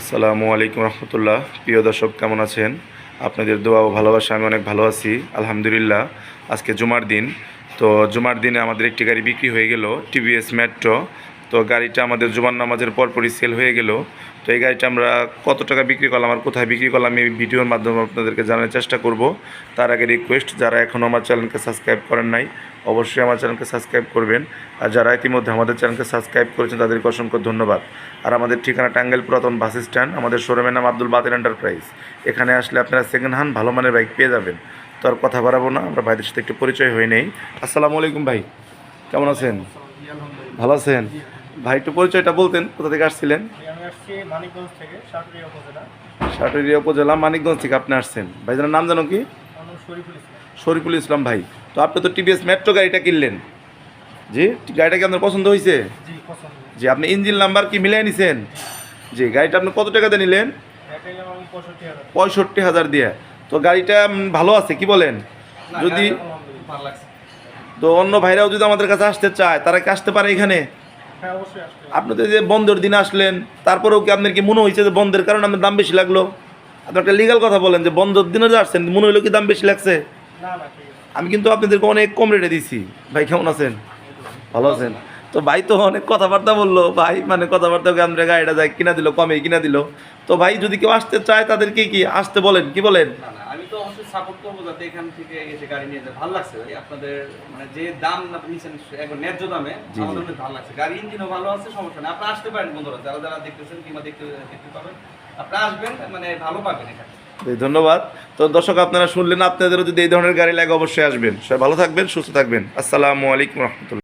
আসসালামু আলাইকুম রহমতুল্লাহ। প্রিয় দর্শক, কেমন আছেন? আপনাদের দোয়া ও ভালোবাসা, আমি অনেক ভালো আছি, আলহামদুলিল্লাহ। আজকে জুমার দিন, তো জুমার দিনে আমাদের একটি গাড়ি বিক্রি হয়ে গেল, টিভিএস মেট্রো তো গাড়িটা আমাদের জুমার নামাজের পরপরই সেল হয়ে গেল। তো এই গাড়িটা আমরা কত টাকা বিক্রি করলাম আর কোথায় বিক্রি করলাম এই ভিডিওর মাধ্যমে আপনাদেরকে জানার চেষ্টা করব। তার আগে রিকোয়েস্ট যারা এখনও আমার চ্যানেলকে সাবস্ক্রাইব করেন নাই, অবশ্যই আমার চ্যানেলকে সাবস্ক্রাইব করবেন। আর যারা ইতিমধ্যে আমাদের চ্যানেলকে সাবস্ক্রাইব করেছেন, তাদেরকে অসংখ্য ধন্যবাদ। আর আমাদের ঠিকানা টাঙ্গাইল পুরাতন বাস স্ট্যান্ড, আমাদের শোরুমের নাম আব্দুল বাতিল এন্টারপ্রাইজ এখানে আসলে আপনারা সেকেন্ড হ্যান্ড ভালো মানের বাইক পেয়ে যাবেন। তো আর কথা বাড়াবো না, আমরা ভাইদের সাথে একটু পরিচয় হয়ে নেই। আসসালামু আলাইকুম ভাই, কেমন আছেন? ভালো আছেন? ভাই, একটু পরিচয়টা বলতেন, কোথা থেকে আসছিলেন? আসছি মানিকগঞ্জ থেকে সাটুরিয়া উপজেলা। সাটুরিয়া উপজেলা মানিকগঞ্জ থেকে আপনি আসছেন। ভাইজানের নাম জানো কি? শরীফুল ইসলাম। ভাই। তো আপনি তো টিভিএস মেট্রো গাড়িটা কিনলেন। জি? গাড়িটা কি আপনার পছন্দ হয়েছে জি আপনি ইঞ্জিন নাম্বার কি মিলিয়ে নিছেন? জি। গাড়িটা আপনি কত টাকাতে নিলেন? পঁয়ষট্টি হাজার। দিয়ে। তো গাড়িটা ভালো আছে কি বলেন? যদি তো অন্য ভাইরাও যদি আমাদের কাছে আসতে চায় তারা কি আসতে পারে এখানে? আপনি তো যে বন্ধের দিন আসলেন তারপরেও কি আপনার কি মনে হয়েছে যে বন্ধের কারণে আপনার দাম বেশি লাগল? আপনি একটা লিগাল কথা বলেন যে বন্ধের দিনে যে আসছেন মনে হইল কি দাম বেশি লাগছে? আমি কিন্তু আপনাদেরকে অনেক কম রেটে দিছি। ভাই কেমন আছেন? ভালো আছেন? তো ভাই তো অনেক কথাবার্তা বলল। ভাই মানে কথাবার্তা আমরা গাড়িটা যাই কিনা দিল কমে কিনা দিল? তো ভাই যদি কেউ আসতে চায় তাদেরকে কি আসতে বলেন? কি বলেন? তো অবশ্যই সাপোর্ট করব যাতে এখান থেকে এসে গাড়ি নিয়ে যেতে ভালো লাগছে ভাই আপনাদের মানে যে দাম আপনি নিচ্ছেন একবার ন্যায্য দামে আমাদের। অনেক ভালো লাগছে। গাড়ি ইঞ্জিনও ভালো আছে সমস্যা নেই। আসতে পারেন বন্ধুরা যারা যারা দেখতেছেন কিংবা দেখতে দেখতে পাবেন আপনি আসবেন মানে ভালো পাবেন এখানে। ধন্যবাদ। তো দর্শক আপনারা শুনলেন আপনাদেরও যদি এই ধরনের গাড়ি লাগে অবশ্যই আসবেন। সবাই ভালো থাকবেন সুস্থ থাকবেন। আসসালামু আলাইকুম রহমতুল্লাহ।